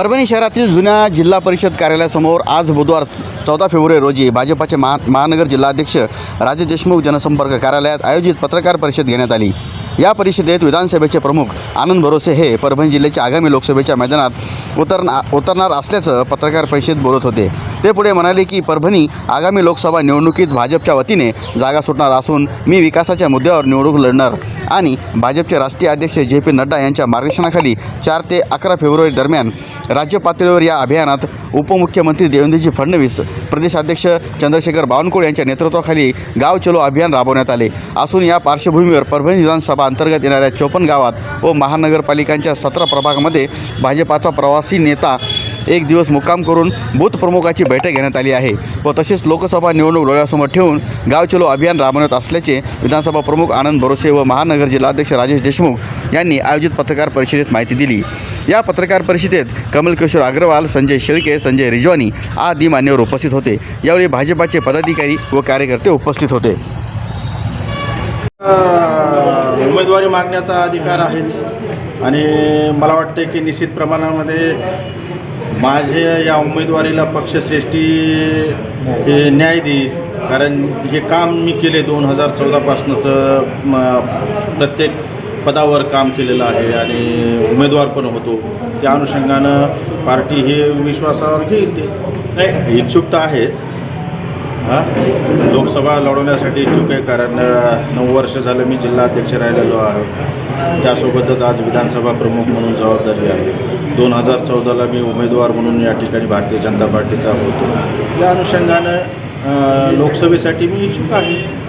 परभणी शहरातील जुन्या जिल्हा परिषद कार्यालयासमोर आज बुधवार चौदा फेब्रुवारी रोजी भाजपाचे महा महानगर जिल्हाध्यक्ष राजे देशमुख जनसंपर्क कार्यालयात आयोजित पत्रकार परिषद घेण्यात आली. या परिषदेत विधानसभेचे प्रमुख आनंद भरोसे हे परभणी जिल्ह्याच्या आगामी लोकसभेच्या मैदानात उतरना उतरणार असल्याचं पत्रकार परिषदेत बोलत होते. ते पुढे म्हणाले की परभणी आगामी लोकसभा निवडणुकीत भाजपच्या वतीने जागा सुटणार असून मी विकासाच्या मुद्द्यावर निवडणूक लढणार. आणि भाजपचे राष्ट्रीय अध्यक्ष जे पी नड्डा यांच्या मार्गदर्शनाखाली चार ते अकरा फेब्रुवारी दरम्यान राज्य पातळीवर या अभियानात उपमुख्यमंत्री देवेंद्रजी फडणवीस प्रदेशाध्यक्ष चंद्रशेखर बावनकुळे यांच्या नेतृत्वाखाली गाव चलो अभियान राबवण्यात आले. असून या पार्श्वभूमीवर परभणी विधानसभा अंतर्गत येणाऱ्या चोपन्न गावात व महानगरपालिकांच्या सतरा प्रभागामध्ये भाजपाचा प्रवासी नेता एक दिवस मुक्काम करून बूथ प्रमुखाची बैठक घेण्यात आली आहे व तसेच लोकसभा निवडणूक डोळ्यासमोर ठेवून गाव चलो अभियान राबवण्यात असल्याचे विधानसभा प्रमुख आनंद भरोसे व महानगर जिल्हाध्यक्ष राजेश देशमुख यांनी आयोजित पत्रकार परिषदेत माहिती दिली. या पत्रकार परिषदेत कमल किशोर अग्रवाल संजय शेळके संजय रिजवानी आदी मान्यवर उपस्थित होते. यावेळी भाजपाचे पदाधिकारी व कार्यकर्ते उपस्थित होते. उमेदवारी मागण्याचा अधिकार आहेच आणि मला वाटते की निश्चित प्रमाणामध्ये माझे या उमेदवारीला पक्षश्रेष्ठी हे न्याय देईल. कारण हे काम मी केले दोन हजार चौदापासूनच प्रत्येक पदावर काम केलेलं आहे आणि उमेदवार पण होतो. त्या अनुषंगानं पार्टी हे विश्वासावर घेईल ते. नाही इच्छुक तर आहेच. हां? लोकसभा लढवण्यासाठी इच्छुक आहे कारण नऊ वर्ष झालं मी जिल्हाध्यक्ष राहिलेलो आहे. त्यासोबतच आज विधानसभा प्रमुख म्हणून जबाबदारी आहे. दोन हजार चौदाला मी उमेदवार म्हणून या ठिकाणी भारतीय जनता पार्टीचा होतो. त्या अनुषंगानं लोकसभेसाठी मी इच्छुक आहे.